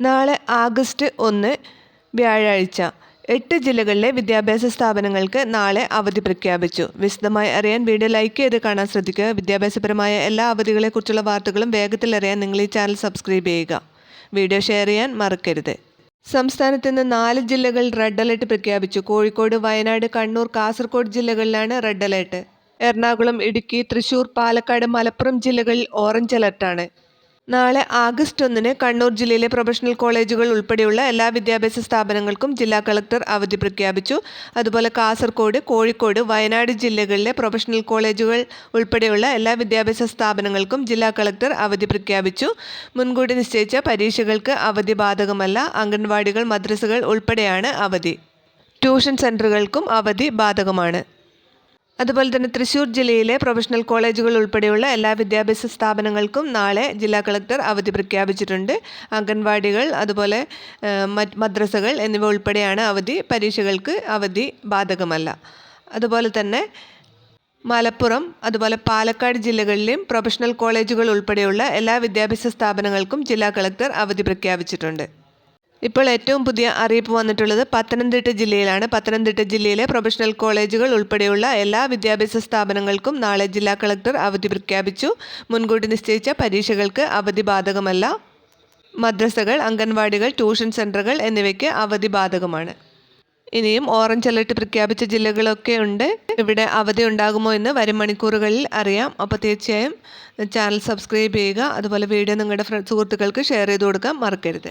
നാളെ ആഗസ്റ്റ് ഒന്ന് വ്യാഴാഴ്ച. എട്ട് ജില്ലകളിലെ വിദ്യാഭ്യാസ സ്ഥാപനങ്ങൾക്ക് നാളെ അവധി പ്രഖ്യാപിച്ചു. വിശദമായി അറിയാൻ വീഡിയോ ലൈക്ക് ചെയ്ത് കാണാൻ ശ്രദ്ധിക്കുക. വിദ്യാഭ്യാസപരമായ എല്ലാ അവധികളെക്കുറിച്ചുള്ള വാർത്തകളും വേഗത്തിൽ അറിയാൻ നിങ്ങൾ ഈ ചാനൽ സബ്സ്ക്രൈബ് ചെയ്യുക. വീഡിയോ ഷെയർ ചെയ്യാൻ മറക്കരുത്. സംസ്ഥാനത്ത് നിന്ന് നാല് ജില്ലകൾ റെഡ് അലർട്ട് പ്രഖ്യാപിച്ചു. കോഴിക്കോട് വയനാട് കണ്ണൂർ കാസർഗോഡ് ജില്ലകളിലാണ് റെഡ് അലർട്ട്. എറണാകുളം ഇടുക്കി തൃശൂർ പാലക്കാട് മലപ്പുറം ജില്ലകളിൽ ഓറഞ്ച് അലർട്ടാണ്. നാളെ ആഗസ്റ്റ് ഒന്നിന് കണ്ണൂർ ജില്ലയിലെ പ്രൊഫഷണൽ കോളേജുകൾ ഉൾപ്പെടെയുള്ള എല്ലാ വിദ്യാഭ്യാസ സ്ഥാപനങ്ങൾക്കും ജില്ലാ കളക്ടർ അവധി പ്രഖ്യാപിച്ചു. അതുപോലെ കാസർഗോഡ് കോഴിക്കോട് വയനാട് ജില്ലകളിലെ പ്രൊഫഷണൽ കോളേജുകൾ ഉൾപ്പെടെയുള്ള എല്ലാ വിദ്യാഭ്യാസ സ്ഥാപനങ്ങൾക്കും ജില്ലാ കളക്ടർ അവധി പ്രഖ്യാപിച്ചു. മുൻകൂട്ടി നിശ്ചയിച്ച പരീക്ഷകൾക്ക് അവധി ബാധകമല്ല. അംഗൻവാടികൾ മദ്രസകൾ ഉൾപ്പെടെയാണ് അവധി. ട്യൂഷൻ സെന്ററുകൾക്കും അവധി ബാധകമാണ്. അതുപോലെ തന്നെ തൃശൂർ ജില്ലയിലെ പ്രൊഫഷണൽ കോളേജുകൾ ഉൾപ്പെടെയുള്ള എല്ലാ വിദ്യാഭ്യാസ സ്ഥാപനങ്ങൾക്കും നാളെ ജില്ലാ കളക്ടർ അവധി പ്രഖ്യാപിച്ചിട്ടുണ്ട്. അംഗൻവാടികൾ അതുപോലെ മദ്രസകൾ എന്നിവ ഉൾപ്പെടെയാണ് അവധി. പരീക്ഷകൾക്ക് അവധി ബാധകമല്ല. അതുപോലെ തന്നെ മലപ്പുറം അതുപോലെ പാലക്കാട് ജില്ലകളിലെയും പ്രൊഫഷണൽ കോളേജുകൾ ഉൾപ്പെടെയുള്ള എല്ലാ വിദ്യാഭ്യാസ സ്ഥാപനങ്ങൾക്കും ജില്ലാ കളക്ടർ അവധി പ്രഖ്യാപിച്ചിട്ടുണ്ട്. ഇപ്പോൾ ഏറ്റവും പുതിയ അറിയിപ്പ് വന്നിട്ടുള്ളത് പത്തനംതിട്ട ജില്ലയിലാണ്. പത്തനംതിട്ട ജില്ലയിലെ പ്രൊഫഷണൽ കോളേജുകൾ ഉൾപ്പെടെയുള്ള എല്ലാ വിദ്യാഭ്യാസ സ്ഥാപനങ്ങൾക്കും നാളെ ജില്ലാ കളക്ടർ അവധി പ്രഖ്യാപിച്ചു. മുൻകൂട്ടി നിശ്ചയിച്ച പരീക്ഷകൾക്ക് അവധി ബാധകമല്ല. മദ്രസകൾ അംഗൻവാടികൾ ട്യൂഷൻ സെന്ററുകൾ എന്നിവയ്ക്ക് അവധി ബാധകമാണ്. ഇനിയും ഓറഞ്ച് അലർട്ട് പ്രഖ്യാപിച്ച ജില്ലകളൊക്കെ ഉണ്ട്. ഇവിടെ അവധി ഉണ്ടാകുമോ എന്ന് വരും മണിക്കൂറുകളിൽ അറിയാം. അപ്പോൾ തീർച്ചയായും ചാനൽ സബ്സ്ക്രൈബ് ചെയ്യുക. അതുപോലെ വീഡിയോ നിങ്ങളുടെ സുഹൃത്തുക്കൾക്ക് ഷെയർ ചെയ്ത് കൊടുക്കാൻ മറക്കരുത്.